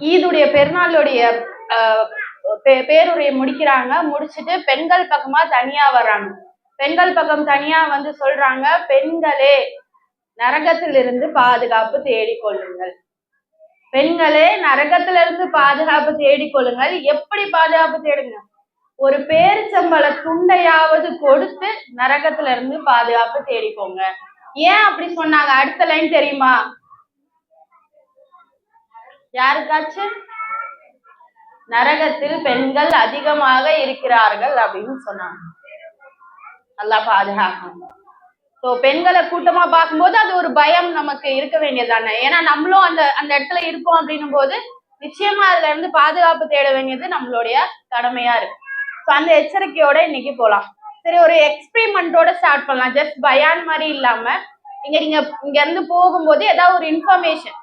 ஈதுடைய பெருநாளுடைய ஆஹ், பேருரையை முடிக்கிறாங்க. முடிச்சுட்டு பெண்கள் பக்கமா தனியா வர்றாங்க. பெண்கள் பக்கம் தனியா வந்து சொல்றாங்க பெண்களே நரகத்திலிருந்து பாதுகாப்பு தேடிக்கொள்ளுங்கள் பெண்களே நரகத்திலிருந்து பாதுகாப்பு தேடிக்கொள்ளுங்கள் எப்படி பாதுகாப்பு தேடுங்க? ஒரு பேரிச்சம்பள துண்டையாவது கொடுத்து நரகத்துல இருந்து பாதுகாப்பு தேடிக்கோங்க. ஏன் அப்படி சொன்னாங்க? அடுத்த லைன் தெரியுமா? யாருக்காச்சும் நரகத்தில் பெண்கள் அதிகமாக இருக்கிறார்கள் அப்படின்னு சொன்னாங்க. நல்லா பாதுகாக்கணும் ஸோ பெண்களை கூட்டமா பார்க்கும்போது அது ஒரு பயம் நமக்கு இருக்க வேண்டியதானே ஏன்னா நம்மளும் அந்த அந்த இடத்துல இருக்கோம் அப்படின்னும் போது நிச்சயமா அதுல இருந்து பாதுகாப்பு தேட வேண்டியது நம்மளுடைய கடமையா இருக்கு. ஸோ அந்த எச்சரிக்கையோட இன்னைக்கு போலாம். சரி ஒரு எக்ஸ்பெரிமெண்ட்டோட ஸ்டார்ட் பண்ணலாம். ஜஸ்ட் பயான் மாதிரி இல்லாம இங்க நீங்க இங்க இருந்து போகும்போது ஏதாவது ஒரு இன்ஃபர்மேஷன்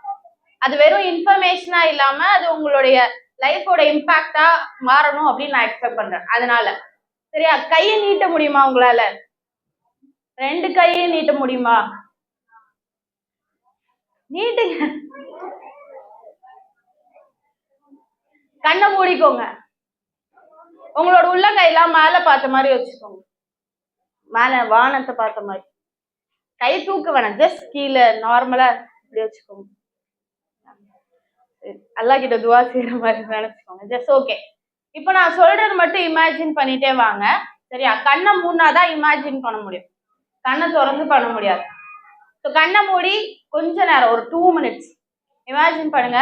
அது வெறும் இன்ஃபர்மேஷனா இல்லாம அது உங்களுடைய லைஃபோட இம்பாக்டா மாறணும் அப்படின்னு நான் எக்ஸ்பெக்ட் பண்றேன். அதனால. சரியா? கையை நீட்ட முடியுமா உங்களால? ரெண்டு கையை நீட்ட முடியுமா? நீட்டுங்க. கண்ணை மூடிக்கோங்க. உங்களோட உள்ளங்கையெல்லாம் மேல பார்த்த மாதிரி வச்சுக்கோங்க. மேல வானத்தை பார்த்த மாதிரி. கை தூக்க வேணாம். ஜஸ்ட் கீழே நார்மலா இப்படி வச்சுக்கோங்க. அல்லா கிட்ட துவா செய்யற மாதிரி நினைச்சுக்கோங்க. ஜஸ்ட் ஓகே இப்போ நான் சொல்றது மட்டும் இமேஜின் பண்ணிட்டே வாங்க. சரியா? கண்ணை மூணாதான் இமேஜின் பண்ண முடியும். கண்ணை திறந்து பண்ண முடியாது. ஸோ கண்ணை மூடி கொஞ்ச நேரம் ஒரு டூ மினிட்ஸ் இமேஜின் பண்ணுங்க.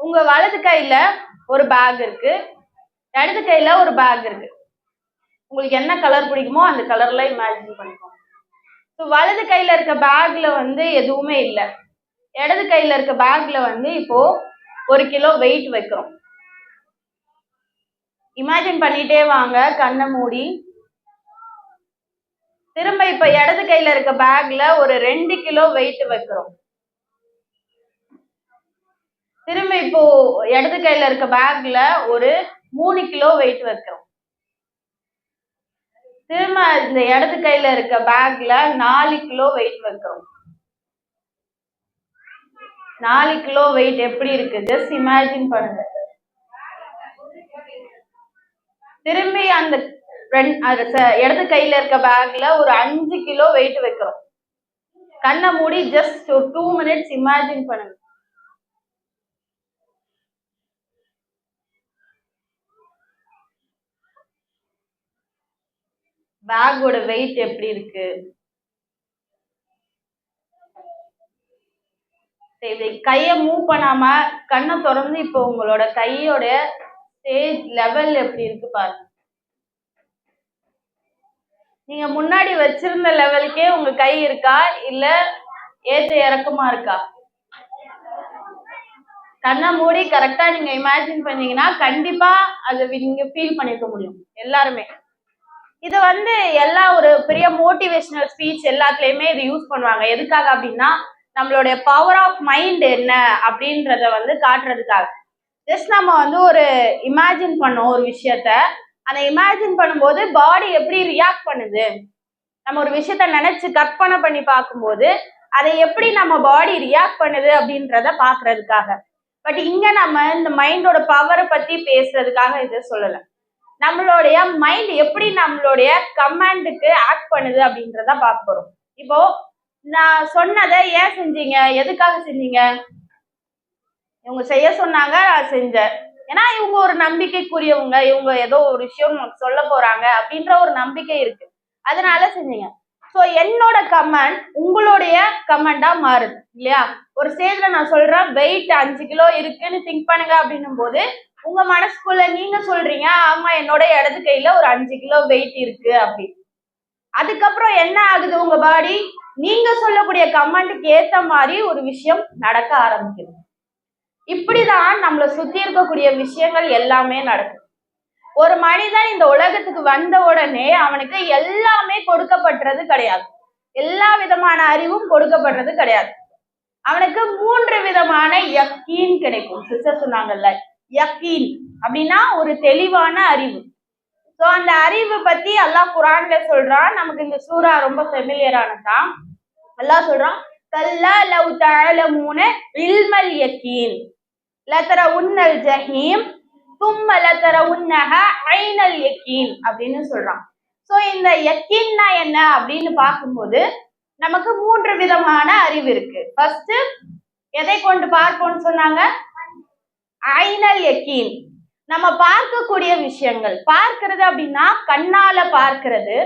உங்க வலது கையில ஒரு பேக் இருக்கு. இடது கையில ஒரு பேக் இருக்கு. உங்களுக்கு என்ன கலர் பிடிக்குமோ அந்த கலர்ல இமேஜின் பண்ணிக்கோங்க. ஸோ வலது கையில இருக்க பேக்ல வந்து எதுவுமே இல்லை. இடது கையில இருக்க பேக்ல வந்து இப்போ ஒரு கிலோ வெயிட் வைக்கிறோம். இமேஜின் பண்ணிட்டே வாங்க கண்ணை மூடி. திரும்ப இப்ப இடது கையில இருக்க பேக்ல ஒரு ரெண்டு கிலோ வெயிட் வைக்கிறோம். திரும்ப இப்போ இடது கையில இருக்க பேக்ல ஒரு மூணு கிலோ வெயிட் வைக்கிறோம். திரும்ப இந்த இடது கையில இருக்க பேக்ல நாலு கிலோ வெயிட் வைக்கிறோம். நாலு கிலோ வெயிட் எப்படி இருக்கு? ஜஸ்ட் இமேஜின் பண்ணுங்க. திரும்பி அந்த இடது கையில இருக்க பேக்ல ஒரு அஞ்சு கிலோ வெயிட் வைக்கிறோம். கண்ணை மூடி ஜஸ்ட் ஒரு டூ மினிட்ஸ் இமேஜின் பண்ணுங்க. பேக்கோட வெயிட் எப்படி இருக்கு? இப்படி கையை மூவ் பண்ணாம கண்ணை திறந்து இப்போ உங்களோட கையோட ஸ்டேஜ் லெவல் எப்படி இருக்கு பாருங்க. நீங்க முன்னாடி வச்சிருந்த லெவலுக்கே உங்க கை இருக்கா? இல்ல ஏத்த இறக்கமா இருக்கா? கண்ணை மூடி கரெக்டா நீங்க இமேஜின் பண்ணீங்கன்னா கண்டிப்பா அதை நீங்க ஃபீல் பண்ணிக்க முடியும் எல்லாருமே. இது வந்து எல்லா ஒரு பெரிய மோட்டிவேஷனல் ஸ்பீச் எல்லாத்துலயுமே இது யூஸ் பண்ணுவாங்க. எதுக்காக அப்படின்னா நம்மளுடைய பவர் ஆஃப் மைண்ட் என்ன அப்படின்றத வந்து காட்டுறதுக்காக. ஜஸ்ட் நம்ம வந்து ஒரு இமேஜின் பண்ணோம் ஒரு விஷயத்த. அந்த இமேஜின் பண்ணும்போது பாடி எப்படி ரியாக்ட் பண்ணுது? நம்ம ஒரு விஷயத்த நினைச்சு கற்பனை பண்ணி பார்க்கும்போது அதை எப்படி நம்ம பாடி ரியாக்ட் பண்ணுது அப்படின்றத பாக்குறதுக்காக பட் இங்க நம்ம இந்த மைண்டோட பவரை பத்தி பேசுறதுக்காக இதை சொல்லலை. நம்மளுடைய மைண்ட் எப்படி நம்மளுடைய கமாண்டுக்கு ஆக்ட் பண்ணுது அப்படின்றத பார்க்க போறோம். இப்போ நான் சொன்னதை ஏன் செஞ்சீங்க? எதுக்காக செஞ்சீங்க? இவங்க செய்ய சொன்னாங்க நான் செஞ்சேன். ஏன்னா இவங்க ஒரு நம்பிக்கைக்குரியவங்க. இவங்க ஏதோ ஒரு விஷயம் நமக்கு சொல்ல போறாங்க அப்படின்ற ஒரு நம்பிக்கை இருக்கு. அதனால செஞ்சீங்க. ஸோ என்னோட கமெண்ட் உங்களுடைய கமெண்டா மாறுது இல்லையா? ஒரு ஸ்டேஜ்ல நான் சொல்றேன் வெயிட் அஞ்சு கிலோ இருக்குன்னு திங்க் பண்ணுங்க அப்படின்னும் போது உங்க மனசுக்குள்ள நீங்க சொல்றீங்க ஆமா என்னோட இடது கையில ஒரு அஞ்சு கிலோ வெயிட் இருக்கு அப்படி அதுக்கப்புறம் என்ன ஆகுது உங்க பாடி நீங்க சொல்லக்கூடிய கமெண்ட்டுக்கு ஏத்த மாதிரி ஒரு விஷயம் நடக்க ஆரம்பிக்குது. இப்படிதான் நம்மளை சுத்தி இருக்கக்கூடிய விஷயங்கள் எல்லாமே நடக்கும் ஒரு மனிதன் இந்த உலகத்துக்கு வந்த உடனே அவனுக்கு எல்லாமே கொடுக்கப்பட்டது கிடையாது. எல்லா விதமான அறிவும் கொடுக்கப்படுறது கிடையாது. அவனுக்கு மூன்று விதமான யக்கீன் கிடைக்கும். சிஸ்டர் சொன்னாங்கல்ல யக்கீன் அப்படின்னா ஒரு தெளிவான அறிவு. சோ அந்த அறிவு பத்தி அல்லாஹ் குரான்ல சொல்றான். நமக்கு இந்த சூரா ரொம்ப ஃபெமிலியரானதான் அல்லாஹ் சொல்றான் கல்லா லவ் தஅலமூன இல்மல் யக்கீன் லத்தர உன்னல் ஜஹீம் தும்ம லத்தர உன்னக ஐனல் யக்கீன் அப்படின்னு சொல்றான். சோ இந்த யக்கீன்னா என்ன அப்படின்னு பார்க்கும்போது நமக்கு மூன்று விதமான அறிவு இருக்கு. ஃபர்ஸ்ட் எதை கொண்டு பார்ப்போம்னு சொன்னாங்க? ஐனல் யக்கீன் நம்ம பார்க்கக்கூடிய விஷயங்கள். பார்க்கறது அப்படின்னா கண்ணால பார்க்கிறது.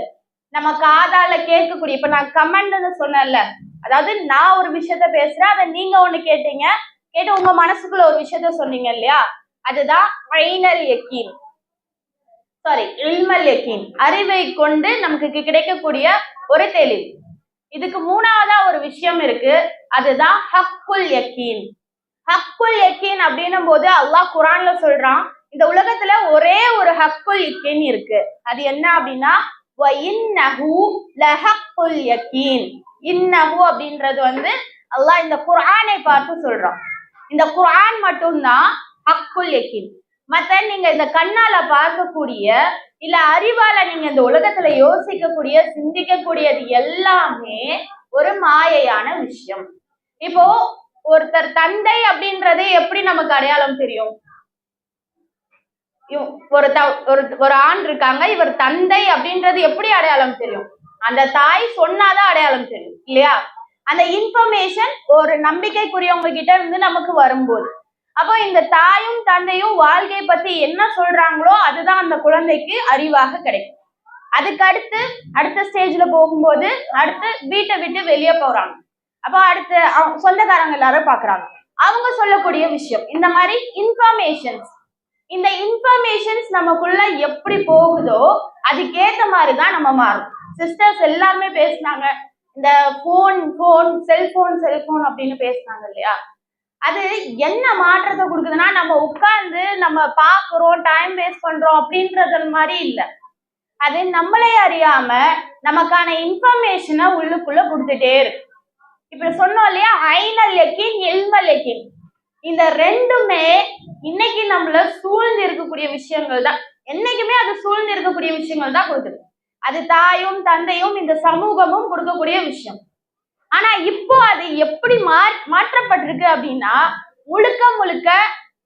நம்ம காதால கேட்கக்கூடிய இப்ப நான் கமெண்ட்னு சொன்னேன்ல. அதாவது நான் ஒரு விஷயத்த பேசுறேன் அதை நீங்க ஒண்ணு கேட்டீங்க கேட்டு உங்க மனசுக்குள்ள ஒரு விஷயத்த சொன்னீங்க இல்லையா? அதுதான் ஐனல் யக்கீன் சாரி இல்மல் யக்கீன் அறிவை கொண்டு நமக்கு கிடைக்கக்கூடிய ஒரு தெளிவு. இதுக்கு மூணாவதா ஒரு விஷயம் இருக்கு. அதுதான் ஹக்குல் யக்கீன் ஹக்குல் யக்கீன் அப்படின்னும் போது அல்லாஹ் குரான்ல சொல்றான் இந்த உலகத்துல ஒரே ஒரு ஹக்குல் யக்கீன் இருக்கு. அது என்ன அப்படின்னா வ இன்னஹு லஹக்குல் யக்கீன் இன்னஹு அப்படின்றது வந்து அல்லாஹ் இந்த குர்ஆனை பார்த்து சொல்றான். இந்த குர்ஆன் மட்டும்தான் ஹக்குல் யக்கீன் மத்த நீங்க இந்த கண்ணால பார்க்கக்கூடிய இல்ல அறிவால நீங்க இந்த உலகத்துல யோசிக்கக்கூடிய சிந்திக்கக்கூடியது எல்லாமே ஒரு மாயையான விஷயம். இப்போ ஒருத்தர் தந்தை அப்படின்றது எப்படி நமக்கு அடையாளம் தெரியும்? ஒரு த- ஒரு ஒரு ஆண் இருக்காங்க இவர் தந்தை அப்படின்றது எப்படி அடையாளம் தெரியும்? அந்த தாய் சொன்னாதான் அடையாளம் தெரியும் இல்லையா? அந்த இன்ஃபர்மேஷன் ஒரு நம்பிக்கைக்குரியவங்க கிட்ட இருந்து நமக்கு வரும்போது. அப்போ இந்த தாயும் தந்தையும் வாழ்க்கையை பத்தி என்ன சொல்றாங்களோ அதுதான் அந்த குழந்தைக்கு அறிவாக கிடைக்கும். அதுக்கு அடுத்து அடுத்த ஸ்டேஜ்ல போகும்போது அடுத்து வீட்டை விட்டு வெளியே போறாங்க. அப்போ அடுத்து அவங்க சொந்தக்காரங்க எல்லாரும் பாக்குறாங்க அவங்க சொல்லக்கூடிய விஷயம் இந்த மாதிரி இன்ஃபர்மேஷன்ஸ் இந்த இன்ஃபர்மேஷன்ஸ் நமக்குள்ள எப்படி போகுதோ அதுக்கேத்த மாதிரி தான் நம்ம மாறும். சிஸ்டர்ஸ் எல்லாருமே பேசுனாங்க. இந்த போன் போன் செல்போன் செல்போன் அப்படின்னு பேசுனாங்க இல்லையா? அது என்ன மாற்றத்தை கொடுக்குதுன்னா நம்ம உட்கார்ந்து நம்ம பாக்குறோம் டைம் வேஸ்ட் பண்றோம் அப்படின்றது மாதிரி இல்லை. அது நம்மளே அறியாம நமக்கான இன்ஃபர்மேஷனை உள்ளுக்குள்ள கொடுத்துட்டே இருக்கு. இப்ப சொன்னோம் இல்லையா? ஐநல் எக்கிங் எல்மல் இந்த ரெண்டுமே இன்னைக்கு நம்மள சூழ்ந்து இருக்கக்கூடிய விஷயங்கள் தான். என்னைக்குமே அது சூழ்ந்து இருக்கக்கூடிய விஷயங்கள் தான் கொடுக்குது. அது தாயும் தந்தையும் இந்த சமூகமும் கொடுக்கக்கூடிய விஷயம். ஆனா இப்போ அது எப்படி மா மாற்றப்பட்டிருக்கு அப்படின்னா முழுக்க முழுக்க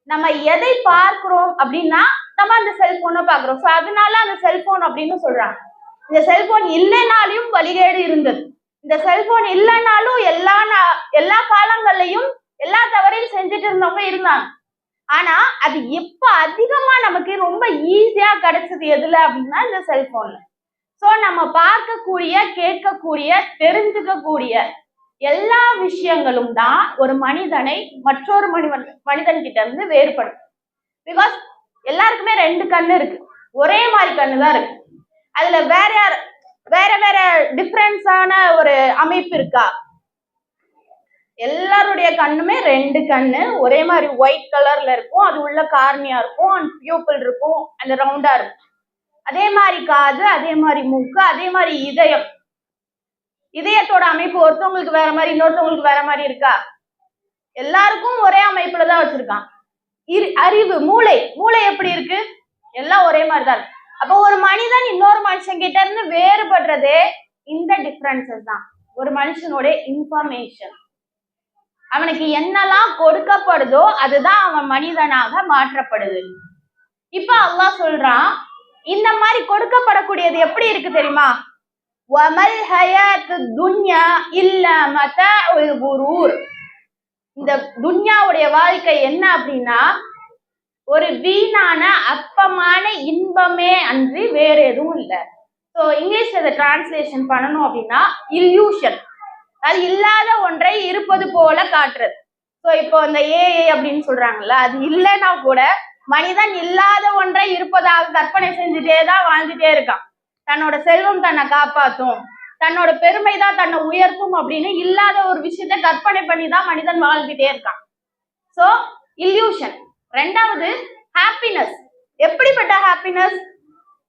நம்ம எதை பார்க்கிறோம் அப்படின்னா நம்ம அந்த செல்போனை பார்க்கிறோம். ஸோ அதனால அந்த செல்போன் அப்படின்னு சொல்றாங்க. இந்த செல்போன் இல்லைனாலையும் வழிகேடு இருந்தது. இந்த செல்போன் இல்லைனாலும் எல்லா நா- எல்லா காலங்கள்லையும் எல்லா தவறையும் செஞ்சுட்டு இருந்தவங்க இருந்தாங்க. ஆனா அது எப்ப அதிகமா நமக்கு ரொம்ப ஈஸியா கிடைச்சது எதுல அப்படின்னா இந்த செல்போன்ல சோ நம்ம பார்க்கக்கூடிய கேட்கக்கூடிய தெரிஞ்சுக்கக்கூடிய எல்லா விஷயங்களும் தான் ஒரு மனிதனை மற்றொரு மனிதன் மனிதன் கிட்ட இருந்து வேறுபடும் பிகாஸ் எல்லாருக்குமே ரெண்டு கண்ணு இருக்கு. ஒரே மாதிரி கண்ணு தான் இருக்கு. அதுல வேற யார் வேற வேற டிஃப்ரென்ஸான ஒரு அமைப்பு இருக்கா? எல்லாருடைய கண்ணுமே ரெண்டு கண்ணு. ஒரே மாதிரி ஒயிட் கலர்ல இருக்கும். அது உள்ள கார்னியா இருக்கும். அண்ட் பியூப்பிள் இருக்கும். அந்த ரவுண்டா இருக்கும். அதே மாதிரி காது அதே மாதிரி மூக்கு அதே மாதிரி இதயம். இதயத்தோட அமைப்பு ஒருத்தவங்களுக்கு வேற மாதிரி இன்னொருத்தவங்களுக்கு வேற மாதிரி இருக்கா? எல்லாருக்கும் ஒரே அமைப்புல தான் வச்சிருக்கான். இரு அறிவு மூளை. மூளை எப்படி இருக்கு? எல்லாம் ஒரே மாதிரி தான் இருக்கு. அப்போ ஒரு மனிதன் இன்னொரு மனுஷன் கிட்ட இருந்து வேறுபடுறதே இந்த டிஃபரன்சஸ் தான். ஒரு மனுஷனோட இன்ஃபர்மேஷன் அவனுக்கு என்னெல்லாம் கொடுக்கப்படுதோ அதுதான் அவன் மனிதனாக மாற்றப்படுது. இப்ப அல்லாஹ் சொல்றான் இந்த மாதிரி கொடுக்கப்படக்கூடியது எப்படி இருக்கு தெரியுமா? வமல் ஹயாத்து துன்யா இல்ல மத குரூர். இந்த துன்யாவுடைய வாழ்க்கை என்ன அப்படின்னா ஒரு வீணான அப்பமான இன்பமே அன்றி வேற எதுவும் இல்லை. ஸோ இங்கிலீஷ் இதை டிரான்ஸ்லேஷன் பண்ணணும் அப்படின்னா இல்யூஷன் அது இல்லாத ஒன்றை இருப்பது போல காட்டுறது. ஸோ இப்போ இந்த ஏஏ அப்படின்னு சொல்றாங்கல்ல அது இல்லைன்னா கூட மனிதன் இல்லாத ஒன்றை இருப்பதாக கற்பனை செஞ்சுட்டே தான் வாழ்ந்துட்டே இருக்கான். தன்னோட செல்வம் தன்னை காப்பாற்றும் தன்னோட பெருமை தான் தன்னை உயர்த்தும் அப்படின்னு இல்லாத ஒரு விஷயத்த கற்பனை பண்ணி தான் மனிதன் வாழ்ந்துட்டே இருக்கான். ஸோ இல்யூஷன் ரெண்டாவது ஹாப்பினஸ் எப்படிப்பட்ட ஹாப்பினஸ்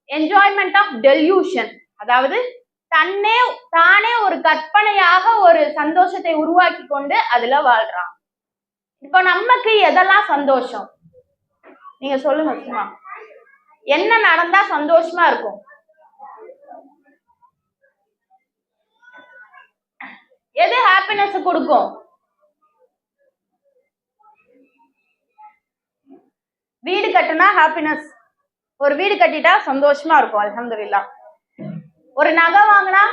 என்ஜாய்மெண்ட் ஆஃப் டெல்யூஷன் அதாவது தன்னே தானே ஒரு கற்பனையாக ஒரு சந்தோஷத்தை உருவாக்கி கொண்டு அதுல வாழ்றான். இப்போ நமக்கு எதெல்லாம் சந்தோஷம்? நீங்க சொல்லுங்க சும்மா. என்ன நடந்தா சந்தோஷமா இருக்கும்? எது ஹாப்பினஸ் கொடுக்கும்? வீடு கட்டுனா ஹாப்பினஸ் ஒரு வீடு கட்டிட்டா சந்தோஷமா இருக்கும் அலமதுல்லா ஒரு நகை வாங்கினா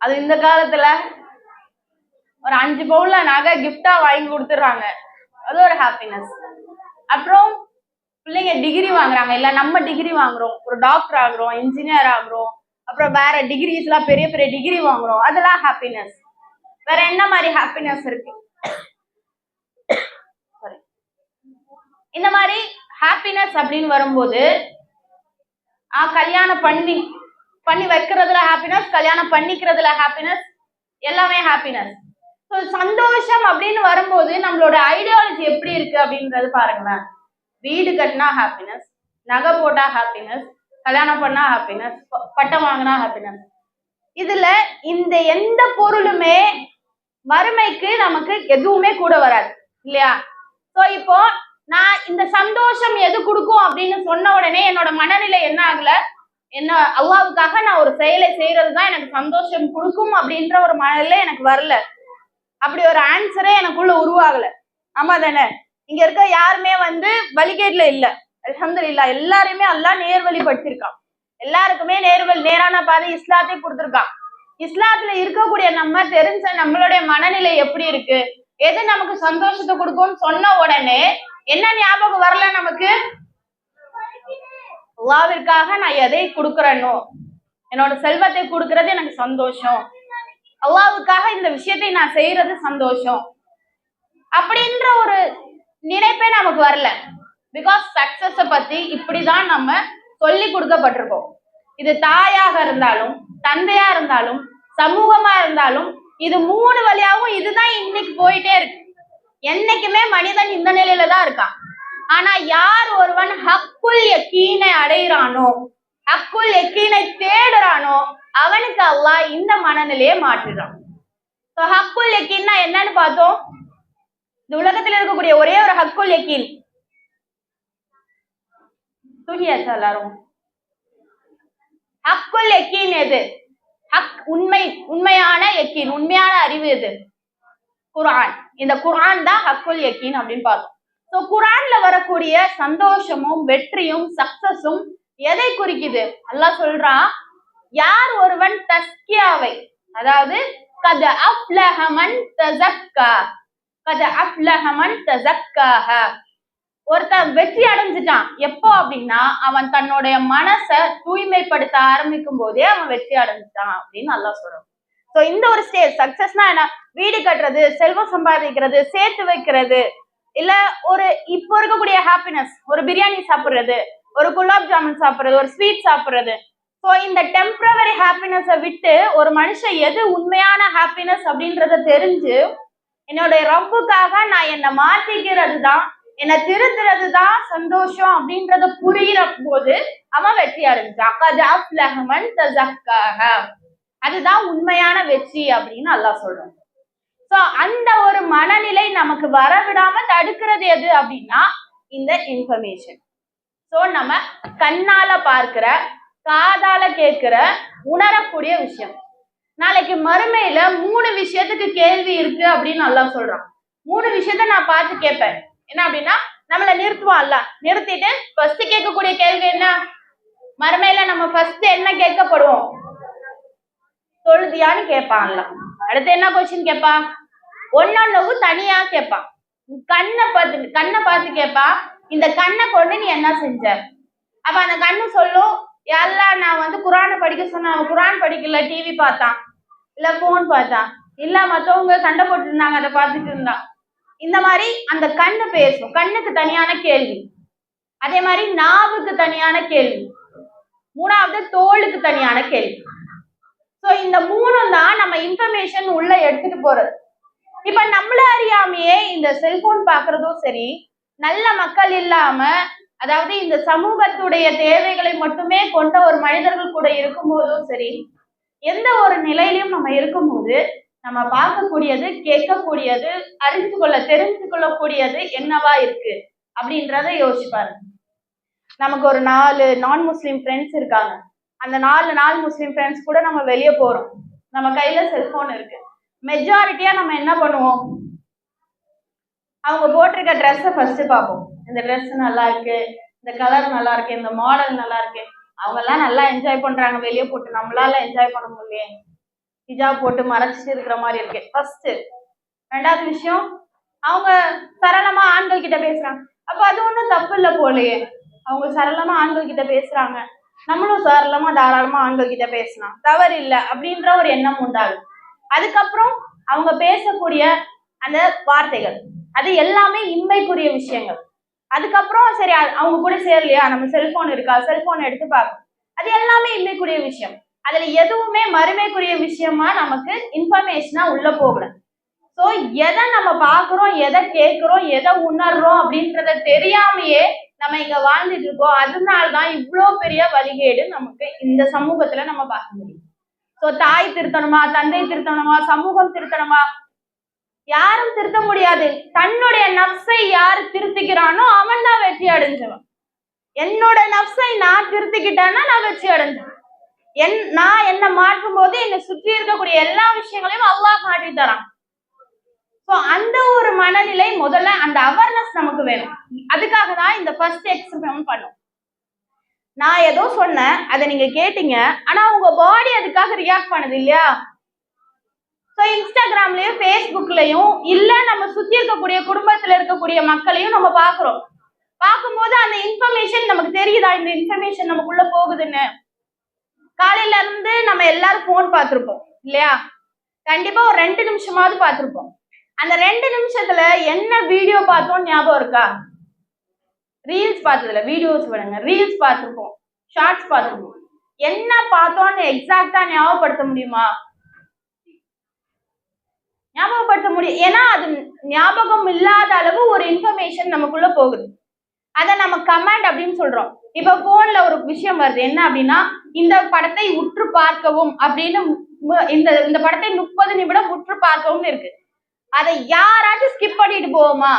அது இந்த காலத்துல ஒரு அஞ்சு பவுன்ல நகை கிஃப்டா வாங்கி கொடுத்துட்றாங்க. அது ஒரு ஹாப்பினஸ் அப்புறம் பிள்ளைங்க டிகிரி வாங்குறாங்க. இல்ல நம்ம டிகிரி வாங்குறோம். ஒரு டாக்டர் ஆகுறோம் இன்ஜினியர் ஆகுறோம். அப்புறம் வேற டிகிரிஸ் எல்லாம் பெரிய பெரிய டிகிரி வாங்குறோம். அதெல்லாம் ஹாப்பினஸ் வேற என்ன மாதிரி ஹாப்பினஸ் இருக்கு? சாரி இந்த மாதிரி ஹாப்பினஸ் அப்படின்னு வரும்போது ஆஹ் கல்யாணம் பண்ணி பண்ணி வைக்கிறதுல ஹாப்பினஸ் கல்யாணம் பண்ணிக்கிறதுல ஹாப்பினஸ் எல்லாமே ஹாப்பினஸ் ஸோ சந்தோஷம் அப்படின்னு வரும்போது நம்மளோட ஐடியாலஜி எப்படி இருக்கு அப்படின்றது பாருங்களேன். வீடு கட்டினா ஹாப்பினஸ் நகை போட்டா ஹாப்பினஸ் கல்யாணம் பண்ணா ஹாப்பினஸ் பட்டம் வாங்கினா ஹாப்பினஸ் இதுல இந்த எந்த பொருளுமே வறுமைக்கு நமக்கு எதுவுமே கூட வராது இல்லையா? ஸோ இப்போ நான் இந்த சந்தோஷம் எது கொடுக்கும் அப்படின்னு சொன்ன உடனே என்னோட மனநிலை என்ன ஆகல? என்ன அல்லாவுக்காக நான் ஒரு செயலை செய்யறது தான் எனக்கு சந்தோஷம் கொடுக்கும் அப்படின்ற ஒரு மனநிலை எனக்கு வரல. அப்படி ஒரு ஆன்சரே எனக்குள்ள உருவாகல. ஆமா தானே? இங்க இருக்க யாருமே வந்து வழிகேட்ல இல்ல. அல்ஹம்துலில்லாஹ் எல்லாரையுமே அல்லாஹ் நேர்வழிப்படுத்திருக்கான். எல்லாருக்குமே நேர்வழி நேரான பாதை இஸ்லாத்தை கொடுத்துருக்கான். இஸ்லாத்துல இருக்கக்கூடிய நம்ம தெரிஞ்ச நம்மளுடைய மனநிலை எப்படி இருக்கு? எது நமக்கு சந்தோஷத்தை கொடுக்கும்னு சொன்ன உடனே என்ன ஞாபகம் வரல நமக்கு? அல்லாவிற்காக நான் எதை கொடுக்குறேனோ என்னோட செல்வத்தை கொடுக்கறது எனக்கு சந்தோஷம். அல்லாவுக்காக இந்த விஷயத்தை நான் செய்யறது சந்தோஷம். அப்படின்ற ஒரு நினைப்பே நமக்கு வரல. பிகாஸ் சக்சஸ பத்தி இப்படிதான் நம்ம சொல்லி கொடுக்கப்பட்டிருக்கோம். இது தாயாக இருந்தாலும் தந்தையா இருந்தாலும் சமூகமா இருந்தாலும் இது மூணு வழியாகவும் இதுதான் இன்னைக்கு போயிட்டே இருக்கு. என்னைக்குமே மனிதன் இந்த நிலையில தான் இருக்கான். ஆனா யார் ஒருவன் ஹக்குல் யக்கீனை அடைகிறானோ ஹக்குல் யக்கீனை தேடுறானோ அவனுக்கு அல்லாஹ் இந்த மனநிலையை மாற்றுறான் ஸோ ஹக்குல் யக்கீன்னா என்னன்னு பார்த்தோம்? இந்த உலகத்துல இருக்கக்கூடிய ஒரே ஒரு ஹக்குல் யக்கீன். தூங்கியாச்சா எல்லாரும்? ஹக்குல் யக்கீன் எது? ஹக் உண்மை உண்மையான யக்கீன் உண்மையான அறிவு எது? குர்ஆன். இந்த குர்ஆன் தான் ஹக்குல் யக்கீன் அப்படின்னு பார்த்தோம். ஸோ குரான்ல வரக்கூடிய சந்தோஷமும் வெற்றியும் சக்சஸும் எதை குறிக்குது? அல்லாஹ் சொல்றான் யார் ஒருவன் தஸ்கியாவை அதாவது கத அப்லஹமன் தசக்கா கத அப்லஹமன் தசக்காக ஒருத்தன் வெற்றி அடைஞ்சிட்டான். எப்போ அப்படின்னா அவன் தன்னுடைய மனசை தூய்மைப்படுத்த ஆரம்பிக்கும் போதே அவன் வெற்றி அடைஞ்சிட்டான் அப்படின்னு நல்லா சொல்றான். சோ இந்த ஒரு ஸ்டேஜ் சக்சஸ்னா என்ன? வீடு கட்டுறது செல்வம் சம்பாதிக்கிறது சேர்த்து வைக்கிறது இல்ல ஒரு இப்போ இருக்கக்கூடிய ஹாப்பினஸ் ஒரு பிரியாணி சாப்பிடுறது ஒரு குலாப் ஜாமுன் சாப்பிடுறது ஒரு ஸ்வீட் சாப்பிடுறது. ஸோ இந்த டெம்பரவரி ஹாப்பினஸை விட்டு ஒரு மனுஷன் எது உண்மையான ஹாப்பினஸ் அப்படின்றத தெரிஞ்சு என்னுடைய ரப்புக்காக நான் என்னை மாத்திக்கிறது தான் என்னை திருத்துறது தான் சந்தோஷம் அப்படின்றத புரியிற போது அவன் வெற்றி அடைஞ்சான் அதுதான் உண்மையான வெற்றி அப்படின்னு அல்லாஹ் சொல்றான். சோ அந்த ஒரு மனநிலை நமக்கு வரவிடாம தடுக்கிறது எது அப்படின்னா இந்த இன்ஃபர்மேஷன் சோ நம்ம கண்ணால பார்க்கிற காதால கேட்கிற உணரக்கூடிய விஷயம். நாளைக்கு மறுமையில மூணு விஷயத்துக்கு கேள்வி இருக்கு அப்படின்னு நல்லா சொல்றான். மூணு விஷயத்த நான் பார்த்து கேட்பேன். என்ன அப்படின்னா நம்மள நிறுத்துவான்ல நிறுத்திட்டு ஃபர்ஸ்ட் கேட்கக்கூடிய கேள்வி என்ன? மறுமையில நம்ம ஃபர்ஸ்ட் என்ன கேட்கப்படுவோம்? தொழுதியான்னு கேட்பான்ல அடுத்து என்ன கொஸ்டின் கேட்பான் ஒன்னொன்னுக்கும் தனியா கேட்பான் கண்ணை பார்த்து கண்ணை பார்த்து கேட்பான் இந்த கண்ணை கொண்டு நீ என்ன செஞ்ச? அப்ப அந்த கண்ணு சொல்லும் எல்லாம் நான் வந்து குரானை படிக்க சொன்ன அவன் குரான் படிக்கல டிவி பார்த்தான். இல்ல போன் பார்த்தான். இல்ல மத்தவங்க சண்டை போட்டு இருந்தாங்க அதை பார்த்துட்டு இருந்தான். இந்த மாதிரி அந்த கண்ணு பேசும். கண்ணுக்கு தனியான கேள்வி. அதே மாதிரி நாவுக்கு தனியான கேள்வி. மூணாவது தோளுக்கு தனியான கேள்வி. ஸோ இந்த மூணும் தான் நம்ம இன்ஃபர்மேஷன் உள்ள எடுத்துட்டு போறது. இப்ப நம்மள அறியாமையே இந்த செல்போன் பாக்குறதும் சரி நல்ல மக்கள் இல்லாம அதாவது இந்த சமூகத்துடைய தேவைகளை மட்டுமே கொண்ட ஒரு மனிதர்கள் கூட இருக்கும்போதும் சரி எந்த ஒரு நிலையிலும் நம்ம இருக்கும்போது நம்ம பார்க்கக்கூடியது கேட்கக்கூடியது அறிந்து கொள்ள தெரிந்து கொள்ளக்கூடியது என்னவா இருக்கு அப்படின்றத யோசிப்பாரு நமக்கு ஒரு நாலு நான் முஸ்லீம் ஃப்ரெண்ட்ஸ் இருக்காங்க. அந்த நாலு நாலு முஸ்லீம் ஃப்ரெண்ட்ஸ் கூட நம்ம வெளியே போறோம். நம்ம கையில செல்போன் இருக்கு. மெஜாரிட்டியா நம்ம என்ன பண்ணுவோம்? அவங்க போட்டிருக்க ட்ரெஸ்ஸை ஃபர்ஸ்ட் பார்ப்போம். இந்த ட்ரெஸ் நல்லா இருக்கு இந்த கலர் நல்லா இருக்கு இந்த மாடல் நல்லா இருக்கு. அவங்க எல்லாம் நல்லா என்ஜாய் பண்றாங்க. வெளியே போட்டு நம்மளால என்ஜாய் பண்ண முடியலையே. ஹிஜாப் போட்டு மறைச்சிட்டு இருக்கிற மாதிரி இருக்கு. ஃபர்ஸ்ட் ரெண்டாவது விஷயம் அவங்க சரளமா ஆண்கள் கிட்ட பேசுறாங்க. அப்ப அது ஒண்ணும் தப்பு இல்ல போலயே. அவங்க சரளமா ஆண்கள் கிட்ட பேசுறாங்க. நம்மளும் சரளமா தாராளமா ஆண்கள் கிட்ட பேசலாம். தவறு இல்லை அப்படின்ற ஒரு எண்ணம் உண்டாகுது. அதுக்கப்புறம் அவங்க பேசக்கூடிய அந்த வார்த்தைகள். அது எல்லாமே இன்மைக்குரிய விஷயங்கள். அதுக்கப்புறம் சரி அவங்க கூட சேரலையா? நம்ம செல்போன் இருக்கா? செல்போன் எடுத்து பார்க்கணும். அது எல்லாமே இன்மைக்குரிய விஷயம். அதுல எதுவுமே மறுமைக்குரிய விஷயமா நமக்கு இன்ஃபர்மேஷனா உள்ள போகல. ஸோ எதை நம்ம பாக்குறோம் எதை கேட்குறோம் எதை உணர்றோம் அப்படின்றத தெரியாமையே நம்ம இங்க வாழ்ந்துட்டு இருக்கோம். அதனாலதான் இவ்வளோ பெரிய வழிகேடு நமக்கு இந்த சமூகத்துல நம்ம பார்க்க முடியும். சோ தாய் திருத்தணுமா தந்தை திருத்தணுமா சமூகம் திருத்தணுமா? யாரும் திருத்த முடியாது. தன்னுடைய நப்சை யார் திருத்திக்கிறானோ அவன் தான் வெற்றி அடைஞ்சவன். என்னோட நப்சை நான் திருத்திக்கிட்டேன்னா நான் வெற்றி அடைஞ்சேன். என் நான் என்ன மாற்றும் போது என்னை சுற்றி இருக்கக்கூடிய எல்லா விஷயங்களையும் அல்லாஹ் காட்டி தரான். சோ அந்த ஒரு மனநிலை முதல்ல அந்த அவேர்னஸ் நமக்கு வேணும். அதுக்காக தான் இந்த ஃபர்ஸ்ட் எக்ஸ்பிரிமெண்ட் பண்ணும். நான் ஏதோ சொன்னேன் அதை நீங்க கேட்டீங்க ஆனா உங்க பாடி அதுக்காக ரியாக்ட் பண்ணுது இல்லையா? ஸோ இன்ஸ்டாகிராம்லயும் ஃபேஸ்புக்லயும் இல்ல நம்ம சுத்தி இருக்கக்கூடிய குடும்பத்துல இருக்கக்கூடிய மக்களையும் நம்ம பாக்குறோம் பார்க்கும்போது அந்த இன்ஃபர்மேஷன் நமக்கு தெரியுதா? இந்த இன்ஃபர்மேஷன் நமக்குள்ள போகுதுன்னு. காலையில இருந்து நம்ம எல்லாரும் ஃபோன் பார்த்திருப்போம் இல்லையா? கண்டிப்பா ஒரு ரெண்டு நிமிஷமாவது பார்த்திருப்போம். அந்த ரெண்டு நிமிஷத்துல என்ன வீடியோ பார்த்தோம் ஞாபகம் இருக்கா? ரீல்ஸ் பார்த்ததுல வீடியோஸ் விடுங்க. ரீல்ஸ் பார்த்திருப்போம். ஷார்ட்ஸ் பார்த்திருப்போம். என்ன பார்த்தோம்னு எக்ஸாக்டா ஞாபகப்படுத்த முடியுமா? ஞாபகப்படுத்த முடியும். ஏன்னா அது ஞாபகம் இல்லாத அளவு ஒரு இன்ஃபர்மேஷன் நமக்குள்ள போகுது. அதை நம்ம கமெண்ட் அப்படின்னு சொல்றோம். இப்ப போன்ல ஒரு விஷயம் வருது. என்ன அப்படின்னா இந்த படத்தை உற்று பார்க்கவும் அப்படின்னு இந்த இந்த படத்தை முப்பது நிமிடம் உற்று பார்க்கவும் இருக்கு. அதை யாராச்சும் ஸ்கிப் பண்ணிட்டு போவோமா?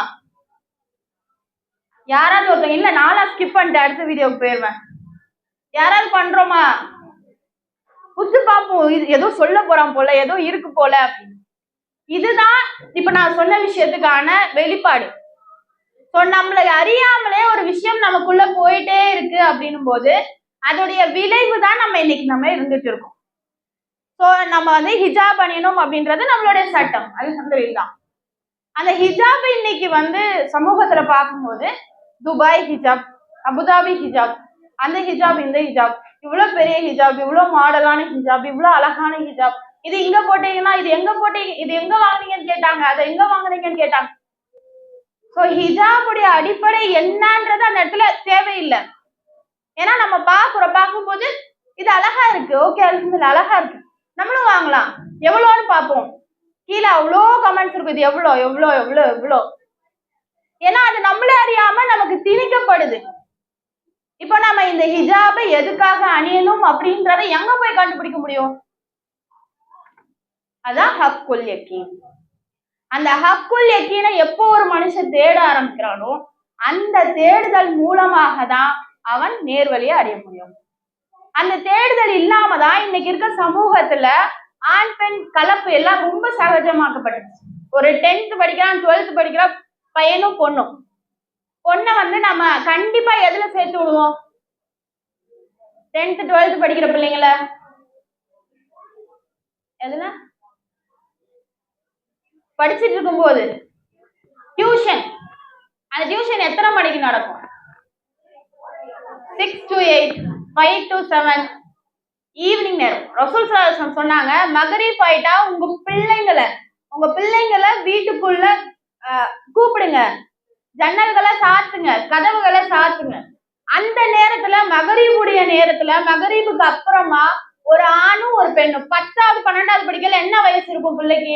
யாராவது ஒருத்தவங்க இல்ல நானா ஸ்கிப் பண்ணிட்டு அடுத்த வீடியோக்கு போயிருவேன் யாராவது பண்றோமா? புத்து பார்ப்போம் இது ஏதோ சொல்ல போறான் போல ஏதோ இருக்கு போல. அப்படின்னு இதுதான் இப்ப நான் சொன்ன விஷயத்துக்கான வெளிப்பாடு. ஸோ நம்மளை அறியாமலே ஒரு விஷயம் நமக்குள்ள போயிட்டே இருக்கு அப்படின்னும் போது அதோடைய விளைவு தான் நம்ம இன்னைக்கு நம்ம இருந்துட்டு இருக்கோம். ஸோ நம்ம வந்து ஹிஜாப் அணியணும் அப்படின்றது நம்மளுடைய சட்டம். அது தான் அந்த ஹிஜாப் இன்னைக்கு வந்து சமூகத்துல பார்க்கும்போது துபாய் ஹிஜாப் அபுதாபி ஹிஜாப் அந்த ஹிஜாப் இந்த ஹிஜாப். இவ்வளவு பெரிய ஹிஜாப் இவ்வளவு மாடலான ஹிஜாப் இவ்வளவு அழகான ஹிஜாப். இது இங்க போட்டீங்கன்னா இது எங்க போட்டீங்க இது எங்க வாங்குனீங்கன்னு கேட்டாங்க அதை எங்க வாங்குனீங்கன்னு கேட்டாங்க. சோ ஹிஜாபுடைய அடிப்படை என்னன்றது அந்த இடத்துல தேவையில்லை. ஏன்னா நம்ம பார்க்குற பார்க்கும்போது இது அழகா இருக்கு. ஓகே அழகா இருக்கு. நம்மளும் வாங்கலாம். எவ்வளோன்னு பார்ப்போம். கீழே அவ்வளோ கமெண்ட்ஸ் இருக்கு இது எவ்வளோ எவ்வளோ எவ்வளோ எவ்வளோ. ஏன்னா அது நம்மளே அறியாம நமக்கு திணிக்கப்படுது. இப்போ நம்ம இந்த ஹிஜாபை எதுக்காக அணியணும் அப்படின்றத எங்க போய் கண்டுபிடிக்க முடியும்? அதான் ஹக்குல் யக்கீன். அந்த ஹக்குல் யக்கீனை எப்போ ஒரு மனுஷன் தேட ஆரம்பிக்கிறானோ அந்த தேடுதல் மூலமாக தான் அவன் நேர்வழியை அறிய முடியும். அந்த தேடுதல் இல்லாம தான் இன்னைக்கு இருக்க சமூகத்துல ஆண் பெண் கலப்பு எல்லாம் ரொம்ப சகஜமாக்கப்பட்டுச்சு. ஒரு டென்த் படிக்கிறான் டுவெல்த் படிக்கிறான் பையனும் பொண்ணும். பொண்ணை வந்து நம்ம கண்டிப்பா எதுல சேர்த்து விடுவோம்? டென்த் டுவெல்த் படிக்கிற பிள்ளைங்கள. எதுல? படிச்சிட்டு இருக்கும்போது. டியூஷன் அந்த டியூஷன் எத்தனை மணிக்கு நடக்கும்? Six to eight five to seven evening நேரம். ரசூல் சலாஹம் சொன்னாங்க மகரீப் ஆயிட்டா உங்க பிள்ளைங்களை உங்க பிள்ளைங்களை வீட்டுக்குள்ள கூப்பிடுங்க. ஜன்னல்களை சாத்துங்க கதவுகளை சாத்துங்க. அந்த நேரத்துல மகரீபுடைய நேரத்துல மகரீபுக்கு அப்புறமா ஒரு ஆணும் ஒரு பெண்ணும் பத்தாவது பன்னெண்டாவது படிக்கல என்ன வயசு இருக்கும் பிள்ளைக்கு?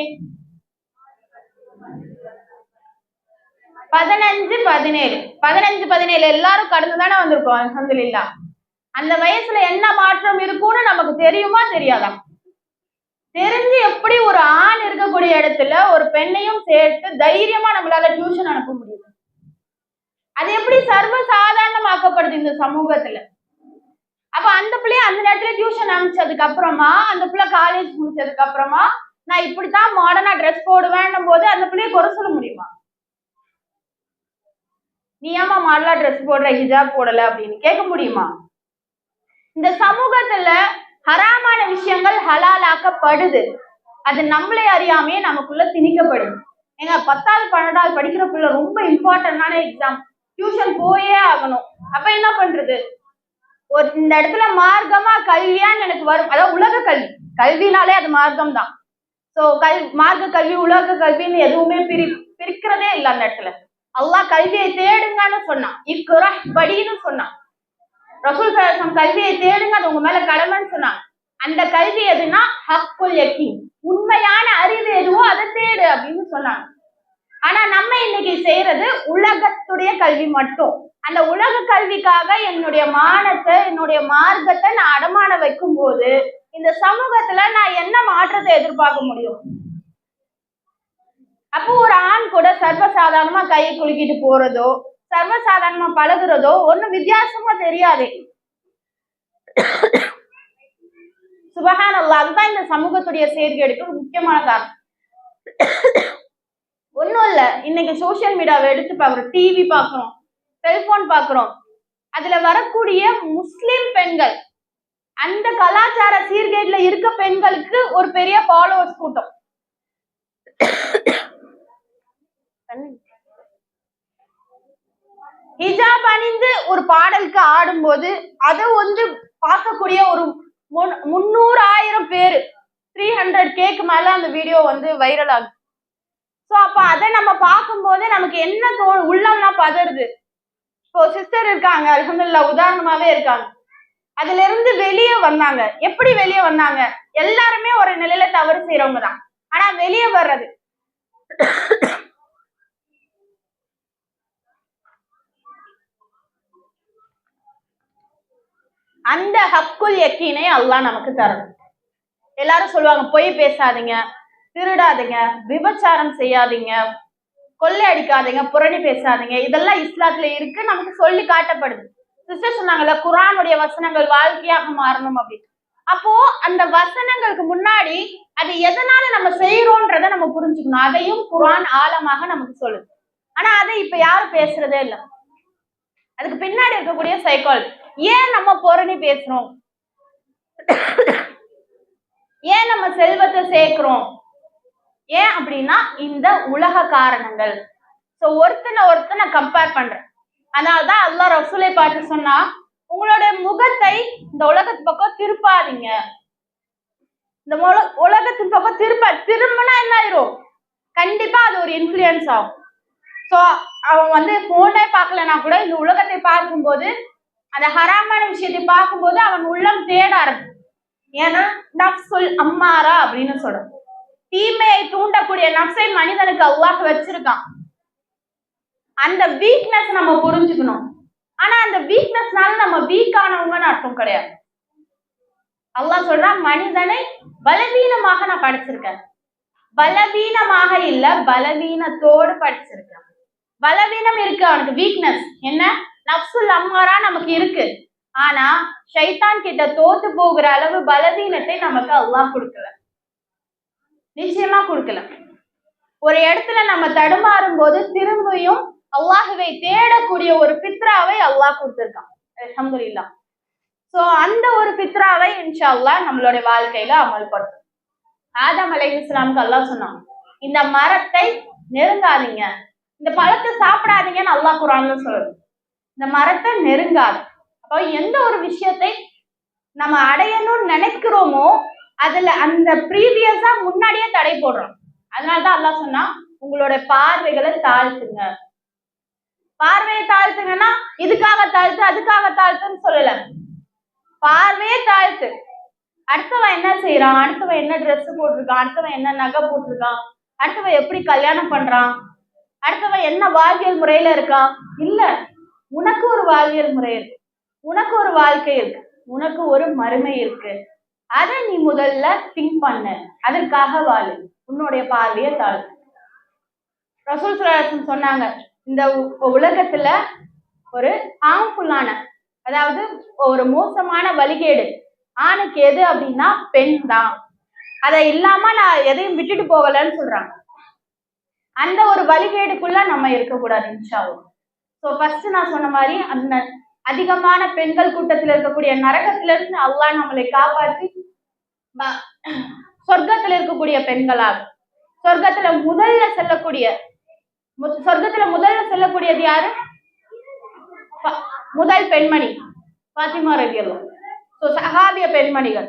பதினஞ்சு பதினேழு. பதினஞ்சு பதினேழு எல்லாரும் கடந்து தானே வந்திருக்கோம் அந்த வயசுல என்ன மாற்றம் இருக்கும்னு நமக்கு தெரியுமா தெரியாதா? தெரிஞ்சு எப்படி ஒரு ஆண் இருக்கக்கூடிய இடத்துல ஒரு பெண்ணையும் சேர்த்து தைரியமா நம்மளால டியூஷன் அனுப்ப முடியுது அது எப்படி சர்வ சாதாரணமாக்கப்படுது இந்த சமூகத்துல? அப்ப அந்த பிள்ளைய அந்த நேரத்துல டியூஷன் அனுப்பிச்சதுக்கு அப்புறமா அந்த பிள்ளை காலேஜ் முடிச்சதுக்கு அப்புறமா நான் இப்படித்தான் மாடர்னா ட்ரெஸ் போடுவேன்னும் போது அந்த பிள்ளைய குறை சொல்ல முடியுமா? நீ ஏமா மாடலா ட்ரெஸ் போடுற ஹிஜாப் போடல அப்படின்னு கேட்க முடியுமா? இந்த சமூகத்துல ஹராமான விஷயங்கள் ஹலாலாக்கப்படுது. அது நம்மளே அறியாமையே நமக்குள்ள திணிக்கப்படுது ஏங்க பத்தாவது பன்னெண்டாவது படிக்கிற பிள்ளை ரொம்ப இம்பார்ட்டன்டான எக்ஸாம் டியூஷன் போயே ஆகணும். அப்ப என்ன பண்றது? ஒரு இந்த இடத்துல மார்க்கமா கல்வியான்னு எனக்கு வரும். அதாவது உலக கல்வி. கல்வினாலே அது மார்க்கம் தான் சோ கல் மார்க்க கல்வி உலக கல்வின்னு எதுவுமே பிரி பிரிக்கிறதே இல்லை அந்த இடத்துல. அல்லாஹ் கல்வியை தேடுங்கன்னு சொன்னான். இக்குற படின்னு சொன்னான். ரசூல் சலாசம் கல்வியை தேடுங்க அது உங்க மேல கடமைன்னு சொன்னாங்க. அந்த கல்வி எதுனா ஹக்குல் யக்கீன். உண்மையான அறிவு எதுவோ அதை தேடு அப்படின்னு சொன்னாங்க. ஆனா நம்ம இன்னைக்கு செய்யறது உலகத்துடைய கல்வி மட்டும். அந்த உலக கல்விக்காக என்னுடைய மானத்தை என்னுடைய மார்க்கத்தை நான் அடமான வைக்கும் போது இந்த சமூகத்துல நான் என்ன மாற்றத்தை எதிர்பார்க்க முடியும்? அப்போ ஒரு ஆண் கூட சர்வசாதாரணமா கையை குலுக்கிட்டு போறதோ சர்வசாதாரணமா பழகுறதோ ஒண்ணும் வித்தியாசமா தெரியாது. சுபஹான் அல்லாஹ் அதுதான் இந்த சமூகத்துடைய சீர்கேடுக்கு முக்கியமான காரணம். ஒன்றும் இல்லை. இன்னைக்கு சோசியல் மீடியாவை எடுத்து பார்க்குறோம். டிவி பார்க்குறோம். செல்போன் பார்க்குறோம். அதுல வரக்கூடிய முஸ்லிம் பெண்கள் அந்த கலாச்சார சீர்கேட்டில் இருக்க பெண்களுக்கு ஒரு பெரிய ஃபாலோவர்ஸ் கூட்டம். ஹிஜாப் அணிந்து ஒரு பாடலுக்கு ஆடும்போது அதை வந்து பார்க்கக்கூடிய ஒரு முன்- ஆயிரம் பேர் த்ரீ ஹண்ட்ரட் கேக்கு மேல அந்த வீடியோ வந்து வைரல் ஆகுது. ஸோ அப்ப அதை நம்ம பார்க்கும்போது நமக்கு என்ன தோணும் உள்ளம்லாம் பதறுது. இப்போ சிஸ்டர் இருக்காங்க அலமதுல்லா உதாரணமாவே இருக்காங்க. அதுல இருந்து வெளியே வந்தாங்க. எப்படி வெளியே வந்தாங்க? எல்லாருமே ஒரு நிலையில தவறு செய்யறவங்க தான். ஆனா வெளியே வர்றது. அந்த ஹக்குல் யக்கீனை அல்லாஹ் நமக்கு தரணும். எல்லாரும் சொல்லுவாங்க பொய் பேசாதீங்க திருடாதீங்க விபச்சாரம் செய்யாதீங்க கொள்ளை அடிக்காதீங்க புரணி பேசாதீங்க இதெல்லாம் இஸ்லாத்துல இருக்கு நமக்கு சொல்லி காட்டப்படுது. சிஸ்டர் சொன்னாங்கல்ல குரானுடைய வசனங்கள் வாழ்க்கையாக மாறணும் அப்படின்னு. அப்போ அந்த வசனங்களுக்கு முன்னாடி அது எதனால நம்ம செய்யறோன்றத நம்ம புரிஞ்சுக்கணும். அதையும் குரான் ஆழமாக நமக்கு சொல்லுது. ஆனா அதை இப்ப யாரும் பேசுறதே இல்லை. அதுக்கு பின்னாடி இருக்கக்கூடிய சைக்காலஜி ஏன் நம்ம பொறணி பேசுறோம்? ஏன் நம்ம செல்வத்தை சேர்க்கிறோம்? ஏன் அப்படின்னா இந்த உலக காரணங்கள். சோ ஒருத்தனை ஒருத்தனை கம்பேர் பண்றேன். அதனாலதான் அல்லாஹ் ரசூலை பார்த்து சொன்னா உங்களோட முகத்தை இந்த உலகத்து பக்கம் திருப்பாதீங்க. இந்த உலகத்தின் பக்கம் திருப்ப திரும்பினா என்ன ஆயிரும்? கண்டிப்பா அது ஒரு இன்ஃப்ளூயன்ஸ் ஆகும். ஸோ அவன் வந்து போனே பார்க்கலனா கூட இந்த உலகத்தை பார்க்கும்போது அந்த ஹராமான விஷயத்தை பார்க்கும்போது அவன் உள்ளம் தேட ஆரம்பிக்கும். ஏன்னா நப்சுல் அம்மாரா அப்படின்னு சொல்றோம். தீமையை தூண்டக்கூடிய நப்சை மனிதனுக்கு அவ்வாக வச்சிருக்கான். அந்த வீக்னஸ் நம்ம புரிஞ்சுக்கணும். ஆனா அந்த வீக்னஸ்னால நம்ம வீக் ஆனவங்கன்னு அர்த்தம் கிடையாது. அல்லாஹ் சொல்றான் மனிதனை பலவீனமாக நான் படைச்சிருக்கேன். பலவீனமாக இல்ல பலவீனத்தோடு படிச்சிருக்கேன். பலவீனம் இருக்கு அவனுக்கு வீக்னஸ் என்ன? நப்சுல் அம்மாரா நமக்கு இருக்கு. ஆனா ஷைத்தான் கிட்ட தோத்து போகிற அளவு பலதீனத்தை நமக்கு அல்லாஹ் கொடுக்கல. நிச்சயமா கொடுக்கல. ஒரு இடத்துல நம்ம தடுமாறும் போது திரும்பியும் அல்லாஹுவை தேடக்கூடிய ஒரு பித்ராவை அல்லாஹ் கொடுத்திருக்கான். அல்ஹம்துலில்லாஹ் சோ அந்த ஒரு பித்ராவை இன்ஷா அல்லாஹ் நம்மளுடைய வாழ்க்கையில அமல்படுத்தும். ஆதம் அலை இஸ்லாமுக்கு அல்லாஹ் சொன்னாங்க இந்த மரத்தை நெருங்காதீங்க. இந்த பழத்தை சாப்பிடாதீங்கன்னு அல்லாஹ் குரான்னு சொல்லுது. இந்த மரத்தை நெருங்காது. அப்போ எந்த ஒரு விஷயத்தை நம்ம அடையணும்னு நினைக்கிறோமோ அதுல அந்த ப்ரீவியஸா முன்னாடியே தடை போடுறோம். அதனாலதான் அல்லா சொன்னா உங்களோட பார்வைகளை தாழ்த்துங்க. பார்வையை தாழ்த்துங்கன்னா இதுக்காக தாழ்த்து அதுக்காக தாழ்த்துன்னு சொல்லல. பார்வையே தாழ்த்து. அடுத்தவன் என்ன செய்யறான் அடுத்தவன் என்ன ட்ரெஸ் போட்டிருக்கான்? அடுத்தவன் என்ன நகை போட்டிருக்கான்? அடுத்தவன் எப்படி கல்யாணம் பண்றான்? அடுத்தவன் என்ன வாழ்வியல் முறையில இருக்கான்? இல்ல. உனக்கு ஒரு வாழ்வியல் முறை இருக்கு. உனக்கு ஒரு வாழ்க்கை இருக்கு. உனக்கு ஒரு மறுமை இருக்கு. அதை நீ முதல்ல திங்க் பண்ணு. அதற்காக வாழு. உன்னுடைய பார்வையை தாழ். ரசூல் சுல்லாசன் சொன்னாங்க இந்த உலகத்துல ஒரு ஹார்ம்ஃபுல்லான அதாவது ஒரு மோசமான வழிகேடு. ஆணுக்கு எது அப்படின்னா பெண் தான். அதை இல்லாம நான் எதையும் விட்டுட்டு போகலன்னு சொல்றாங்க. அந்த ஒரு வழிகேடுக்குள்ள நம்ம இருக்கக்கூடாது இன்ஷாவும் ஸோ ஃபர்ஸ்ட் நான் சொன்ன மாதிரி அந்த அதிகமான பெண்கள் கூட்டத்தில் இருக்கக்கூடிய நரகத்திலிருந்து அல்லாஹ் நம்மளை காப்பாற்றி சொர்க்கத்தில் இருக்கக்கூடிய பெண்களாக சொர்க்கத்துல முதல்ல செல்லக்கூடிய சொர்க்கத்துல முதல்ல செல்லக்கூடியது யாரு? முதல் பெண்மணி பாத்திமா ரலியல்லாஹு ஸோ சஹாபிய பெண்மணிகள்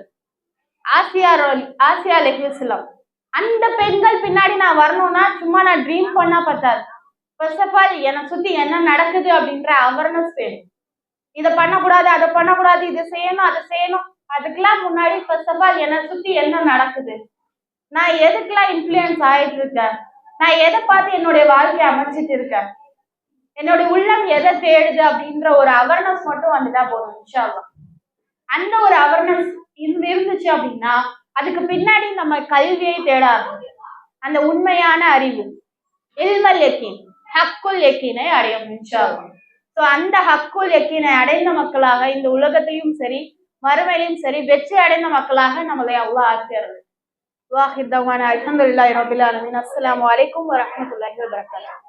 ஆசியா ரோல்- ஆசியா லெஹிஸ்லாம் அந்த பெண்கள் பின்னாடி நான் வரணும்னா சும்மா நான் ட்ரீம் பண்ணா பத்தாது. ஃபர்ஸ்ட் ஆஃப் ஆல் என்னை சுத்தி என்ன நடக்குது அப்படின்ற அவேர்னஸ் வேணும். இதை பண்ணக்கூடாது அதை பண்ணக்கூடாது இதை செய்யணும் அதை செய்யணும். அதுக்கெல்லாம் முன்னாடி ஃபர்ஸ்ட் ஆஃப் ஆல் என்னை சுத்தி என்ன நடக்குது? நான் எதுக்கெல்லாம் இன்ஃப்ளூயன்ஸ் ஆயிட்டு இருக்கேன் நான் எதை பார்த்து என்னுடைய வாழ்க்கையை அமைச்சிட்டு இருக்கேன்? என்னுடைய உள்ளம் எதை தேடுது அப்படின்ற ஒரு அவேர்னஸ் மட்டும் வந்துட்டா போதும் இன்ஷா அந்த ஒரு அவேர்னஸ் இருந்துச்சு அப்படின்னா அதுக்கு பின்னாடி நம்ம கல்வியை தேட ஆரம்பிக்கும் அந்த உண்மையான அறிவு. இல்மல் யக்கீன். ஹக்குல் யக்கீனை அடையும் இன்ஷா ஸோ அந்த ஹக்குல் யக்கீனை அடைந்த மக்களாக இந்த உலகத்தையும் சரி மறுமையிலும் சரி வெற்றி அடைந்த மக்களாக நம்மளை அவ்வளோ ஆக்கிறது வாஹித் தவான. அல்ஹம்துலில்லாஹி ரபில் ஆலமீன். அஸ்ஸலாமு அலைக்கும் வரஹ்மத்துல்லாஹி வபரகாத்துஹு.